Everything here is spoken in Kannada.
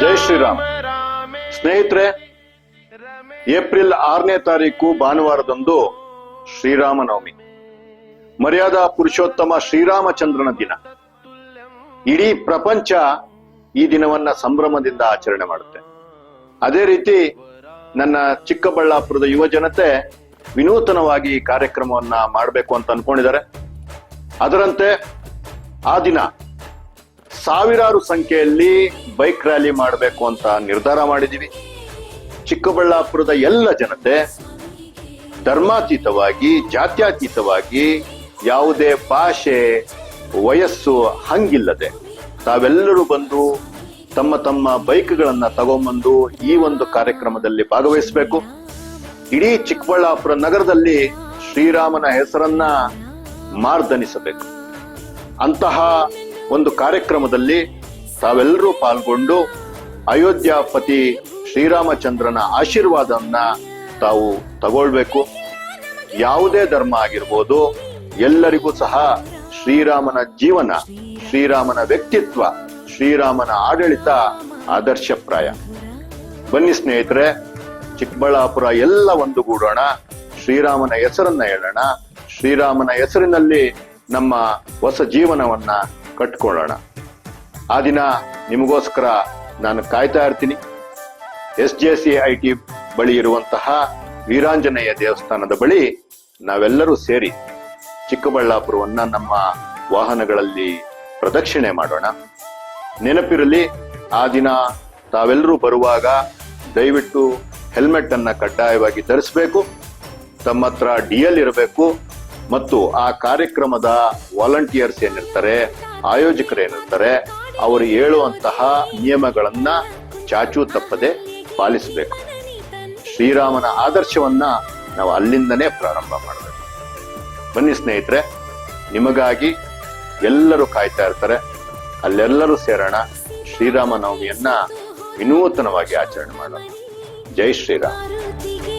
ಜೈ ಶ್ರೀರಾಮ್. ಸ್ನೇಹಿತರೆ, ಏಪ್ರಿಲ್ ಆರನೇ ತಾರೀಕು ಭಾನುವಾರದಂದು ಶ್ರೀರಾಮನವಮಿ. ಮರ್ಯಾದಾ ಪುರುಷೋತ್ತಮ ಶ್ರೀರಾಮಚಂದ್ರನ ದಿನ. ಇಡೀ ಪ್ರಪಂಚ ಈ ದಿನವನ್ನ ಸಂಭ್ರಮದಿಂದ ಆಚರಣೆ ಮಾಡುತ್ತೆ. ಅದೇ ರೀತಿ ನನ್ನ ಚಿಕ್ಕಬಳ್ಳಾಪುರದ ಯುವ ಜನತೆ ವಿನೂತನವಾಗಿ ಕಾರ್ಯಕ್ರಮವನ್ನ ಮಾಡಬೇಕು ಅಂತ ಅನ್ಕೊಂಡಿದ್ದಾರೆ. ಅದರಂತೆ ಆ ದಿನ ಸಾವಿರಾರು ಸಂಖ್ಯೆಯಲ್ಲಿ ಬೈಕ್ ರ್ಯಾಲಿ ಮಾಡಬೇಕು ಅಂತ ನಿರ್ಧಾರ ಮಾಡಿದೀವಿ. ಚಿಕ್ಕಬಳ್ಳಾಪುರದ ಎಲ್ಲ ಜನತೆ ಧರ್ಮಾತೀತವಾಗಿ, ಜಾತ್ಯಾತೀತವಾಗಿ ಯಾವುದೇ ಭಾಷೆ, ವಯಸ್ಸು ಹಂಗಿಲ್ಲದೆ ತಾವೆಲ್ಲರೂ ಬಂದು ತಮ್ಮ ತಮ್ಮ ಬೈಕ್ಗಳನ್ನ ತಗೊಂಬಂದು ಈ ಒಂದು ಕಾರ್ಯಕ್ರಮದಲ್ಲಿ ಭಾಗವಹಿಸಬೇಕು. ಇಡೀ ಚಿಕ್ಕಬಳ್ಳಾಪುರ ನಗರದಲ್ಲಿ ಶ್ರೀರಾಮನ ಹೆಸರನ್ನ ಮಾರ್ದನಿಸಬೇಕು. ಅಂತಹ ಒಂದು ಕಾರ್ಯಕ್ರಮದಲ್ಲಿ ತಾವೆಲ್ಲರೂ ಪಾಲ್ಗೊಂಡು ಅಯೋಧ್ಯಾಪತಿ ಶ್ರೀರಾಮಚಂದ್ರನ ಆಶೀರ್ವಾದವನ್ನ ತಾವು ತಗೊಳ್ಬೇಕು. ಯಾವುದೇ ಧರ್ಮ ಆಗಿರ್ಬೋದು, ಎಲ್ಲರಿಗೂ ಸಹ ಶ್ರೀರಾಮನ ಜೀವನ, ಶ್ರೀರಾಮನ ವ್ಯಕ್ತಿತ್ವ, ಶ್ರೀರಾಮನ ಆಡಳಿತ ಆದರ್ಶಪ್ರಾಯ. ಬನ್ನಿ ಸ್ನೇಹಿತರೆ, ಚಿಕ್ಕಬಳ್ಳಾಪುರ ಎಲ್ಲ ಒಂದುಗೂಡೋಣ ಶ್ರೀರಾಮನ ಹೆಸರನ್ನ ಹೇಳೋಣ. ಶ್ರೀರಾಮನ ಹೆಸರಿನಲ್ಲಿ ನಮ್ಮ ಹೊಸ ಜೀವನವನ್ನ ಕಟ್ಕೊಳ್ಳೋಣ. ಆ ದಿನ ನಿಮಗೋಸ್ಕರ ನಾನು ಕಾಯ್ತಾ ಇರ್ತೀನಿ. S J C I T ಬಳಿ ಇರುವಂತಹ ವೀರಾಂಜನೇಯ ದೇವಸ್ಥಾನದ ಬಳಿ ನಾವೆಲ್ಲರೂ ಸೇರಿ ಚಿಕ್ಕಬಳ್ಳಾಪುರವನ್ನ ನಮ್ಮ ವಾಹನಗಳಲ್ಲಿ ಪ್ರದಕ್ಷಿಣೆ ಮಾಡೋಣ. ನೆನಪಿರಲಿ, ಆ ದಿನ ತಾವೆಲ್ಲರೂ ಬರುವಾಗ ದಯವಿಟ್ಟು ಹೆಲ್ಮೆಟ್ ಅನ್ನ ಕಡ್ಡಾಯವಾಗಿ ಧರಿಸಬೇಕು, ತಮ್ಮ ಹತ್ರ ಡಿ ಎಲ್ ಇರಬೇಕು, ಮತ್ತು ಆ ಕಾರ್ಯಕ್ರಮದ ವಾಲಂಟಿಯರ್ಸ್ ಏನಿರ್ತಾರೆ ಆಯೋಜಕರು ಏನಿರ್ತಾರೆ ಅವರು ಹೇಳುವಂತಹ ನಿಯಮಗಳನ್ನ ಚಾಚು ತಪ್ಪದೆ ಪಾಲಿಸಬೇಕು. ಶ್ರೀರಾಮನ ಆದರ್ಶವನ್ನ ನಾವು ಅಲ್ಲಿಂದನೇ ಪ್ರಾರಂಭ ಮಾಡಬೇಕು. ಬನ್ನಿ ಸ್ನೇಹಿತರೆ, ನಿಮಗಾಗಿ ಎಲ್ಲರೂ ಕಾಯ್ತಾ ಇರ್ತಾರೆ. ಅಲ್ಲೆಲ್ಲರೂ ಸೇರೋಣ. ಶ್ರೀರಾಮ ನವಮಿಯನ್ನ ವಿನೂತನವಾಗಿ ಆಚರಣೆ ಮಾಡೋಣ. ಜೈ ಶ್ರೀರಾಮ್.